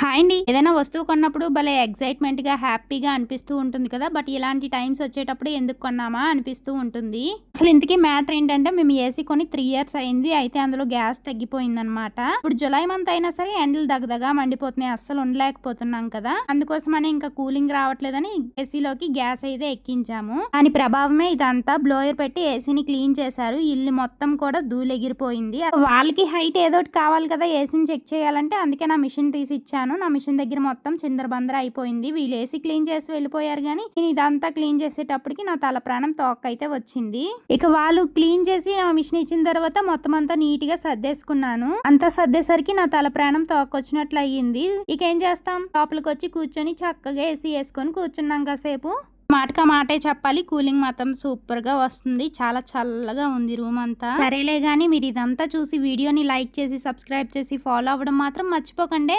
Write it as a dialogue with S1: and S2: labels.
S1: Hi అండి. ఏదైనా వస్తువు కొన్నప్పుడు భలే ఎగ్జైట్మెంట్గా హ్యాపీగా అనిపిస్తూ ఉంటుంది కదా. బట్ ఇలాంటి టైమ్స్ వచ్చేటప్పుడు ఎందుకు కొన్నామా అనిపిస్తూ ఉంటుంది. అసలు ఇంతకీ మ్యాటర్ ఏంటంటే మేము ఏసీ కొని త్రీ ఇయర్స్ అయింది. అయితే అందులో గ్యాస్ తగ్గిపోయింది అనమాట ఇప్పుడు జులై మంత్ అయినా సరే ఎండలు దగ్గదగా మండిపోతున్నాయి. అస్సలు ఉండలేకపోతున్నాం కదా. అందుకోసమని ఇంకా కూలింగ్ రావట్లేదని ఏసీలోకి గ్యాస్ అయితే ఎక్కించాము. దాని ప్రభావమే ఇదంతా. బ్లోయర్ పెట్టి ఏసీని క్లీన్ చేశారు. ఇల్లు మొత్తం కూడా దూలెగిరిపోయింది వాళ్ళకి హైట్ ఏదో కావాలి కదా ఏసీని చెక్ చేయాలంటే. అందుకే నా మిషన్ తీసి ఇచ్చాను నా మిషన్ దగ్గర మొత్తం చిందరబందర అయిపోయింది. వీళ్ళు ఏసీ క్లీన్ చేసి వెళ్ళిపోయారు కానీ నేను ఇదంతా క్లీన్ చేసేటప్పటికి నా తల ప్రాణం తోక అయితే వచ్చింది. ఇక వాళ్ళు క్లీన్ చేసి నా మిషన్ ఇచ్చిన తర్వాత మొత్తం అంతా నీట్గా సర్దేసుకున్నాను. అంతా సర్దేసరికి నా తల ప్రాణం తోకొచ్చినట్లు అయ్యింది. ఇక ఏం చేస్తాం? లోపలికి వచ్చి కూర్చొని చక్కగా ఏసీ వేసుకొని కూర్చున్నాం కాసేపు. మాటకా మాటే చెప్పాలి. కూలింగ్ మాత్రం సూపర్గా వస్తుంది. చాలా చల్లగా ఉంది రూమ్ అంతా. సరేలే గానీ మీరు ఇదంతా చూసి వీడియోని లైక్ చేసి సబ్స్క్రైబ్ చేసి ఫాలో అవ్వడం మాత్రం మర్చిపోకండి.